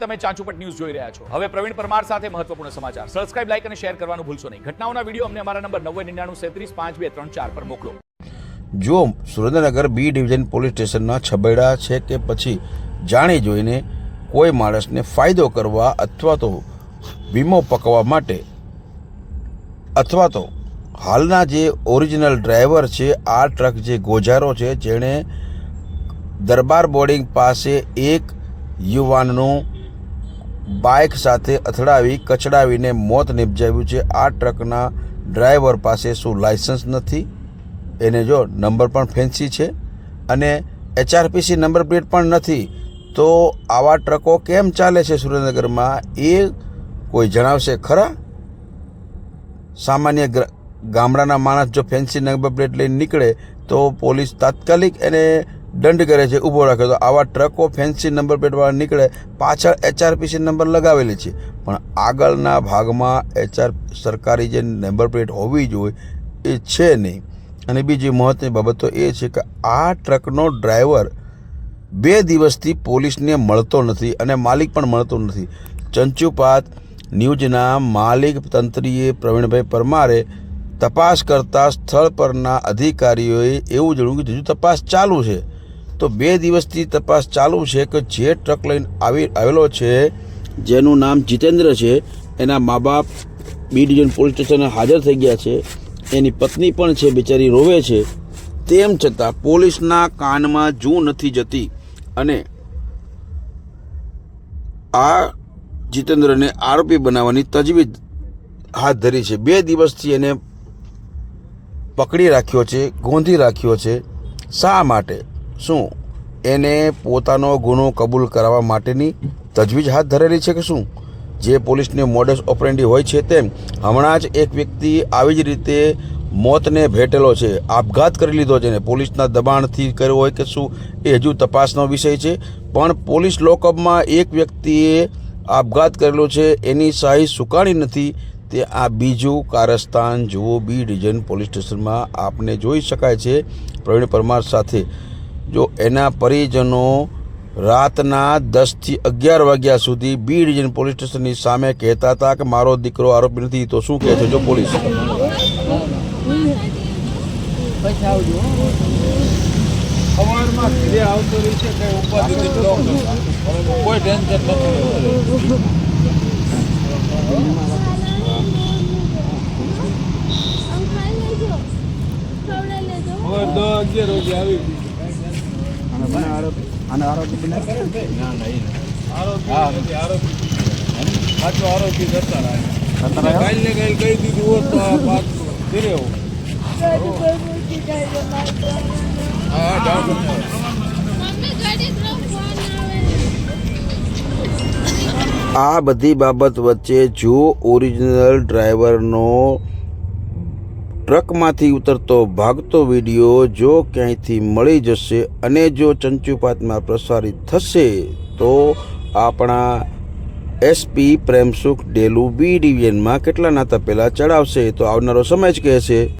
તમે ચાંચુપટ ન્યૂઝ જોઈ રહ્યા છો. હવે પ્રવીણ પરમાર સાથે મહત્વપૂર્ણ સમાચાર. સબસ્ક્રાઇબ લાઇક અને શેર કરવાનું ભૂલશો નહીં. ઘટનાઓના વીડિયો અમને અમારા નંબર નવ્વદ નિન્યાણું સેત્રીસ, પાંચ, બે, ત્રણ, ચાર પર મોકલો. જો સુરેન્દ્રનગર બી ડિવિઝન પોલીસ સ્ટેશનના છબેડા છે કે પછી જાણી જોઈને કોઈ માણસને ફાયદો કરવા અથવા તો વીમો પકવવા માટે અથવા તો હાલના જે ઓરિજિનલ ડ્રાઈવર છે, આ ટ્રક જે ગોજારો છે, જેણે દરબાર બોર્ડિંગ પાસે એક યુવાનનું બાઇક સાથે અથડાવી, કચડાવીને મોત નિપજાવ્યું છે. આ ટ્રકના ડ્રાઈવર પાસે શું લાઇસન્સ નથી? એને જો નંબર પણ ફેન્સી છે અને એચઆરપીસી નંબર પ્લેટ પણ નથી, તો આવા ટ્રકો કેમ ચાલે છે સુરેન્દ્રનગરમાં? એ કોઈ જણાવશે ખરા? સામાન્ય ગામડાના માણસ જો ફેન્સી નંબર પ્લેટ લઈને નીકળે, તો પોલીસ તાત્કાલિક એને દંડ કરે છે, ઊભો રાખે તો આવા ટ્રકો ફેન્સી નંબર પ્લેટવાળા નીકળે, પાછળ એચઆરપીસી નંબર લગાવેલી છે. પણ આગળના ભાગમાં એચઆર સરકારી જે નંબર પ્લેટ હોવી જોઈએ એ છે નહીં. અને બીજી મહત્વની બાબત તો એ છે કે આ ટ્રકનો ડ્રાઈવર બે દિવસથી પોલીસને મળતો નથી અને માલિક પણ મળતો નથી. ચંચુપાત ન્યૂઝના માલિક તંત્રીએ પ્રવીણભાઈ પરમારે તપાસ કરતા સ્થળ પરના અધિકારીઓએ એવું જણાવ્યું કે હજુ તપાસ ચાલુ છે. તો બે દિવસથી તપાસ ચાલુ છે કે જે ટ્રક લઈને આવી આવેલો છે, જેનું નામ જીતેન્દ્ર છે, એના મા બાપ બી ડિવિઝન પોલીસ સ્ટેશને હાજર થઈ ગયા છે, એની પત્ની પણ છે, બિચારી રોવે છે. તેમ છતાં પોલીસના કાનમાં જૂ નથી જતી અને આ જીતેન્દ્રને આરોપી બનાવવાની તજવીજ હાથ ધરી છે. બે દિવસથી એને પકડી રાખ્યો છે, ગોંધી રાખ્યો છે. શા માટે? શું? એને પોતાનો ગુનો કબૂલ કરાવવા માટેની તજવીજ હાથ ધરેલી છે કે શું? જે પોલીસને મોડસ ઓપરેન્ડી હોય છે તેમ હમણાં જ એક વ્યક્તિ આવી જ રીતે મોતને ભેટેલો છે, આપઘાત કરી લીધો છે ને પોલીસના દબાણથી કર્યો હોય કે શું એ હજુ તપાસનો વિષય છે. પણ પોલીસ લોકઅપમાં એક વ્યક્તિએ આપઘાત કરેલો છે, એની શાહી સુકાણી નથી. તે આ બીજું કારસ્તાન જુઓ, બી ડિવિઝન પોલીસ સ્ટેશનમાં આપને જોઈ શકાય છે. પ્રવીણ પરમાર સાથે જો એના પરિજનો રાતના દસથી અગિયાર વાગ્યા સુધી બી ડિવિઝન પોલીસ સ્ટેશનની સામે કહેતા હતા કે મારો દીકરો આરોપી નથી તો શું કહે છે જો પોલીસ? સવારમાં આવી આરોપી. આરોપી સાચો આરોપી રહ્યા. કાલ ને કાલ કહી દીધું હોત તો આ વાત હા આ બધી બાબત વચ્ચે જો ઓરિજિનલ ડ્રાઈવરનો ટ્રકમાંથી ઉતરતો ભાગતો વીડિયો જો ક્યાંયથી મળી જશે અને જો ચંચુપાતમાં પ્રસારિત થશે, તો આપણા એસપી પ્રેમસુખ ડેલુ બી ડિવિઝનમાં કેટલા નાતા પહેલાં ચડાવશે? તો આવનારો સમય જ કહેશે.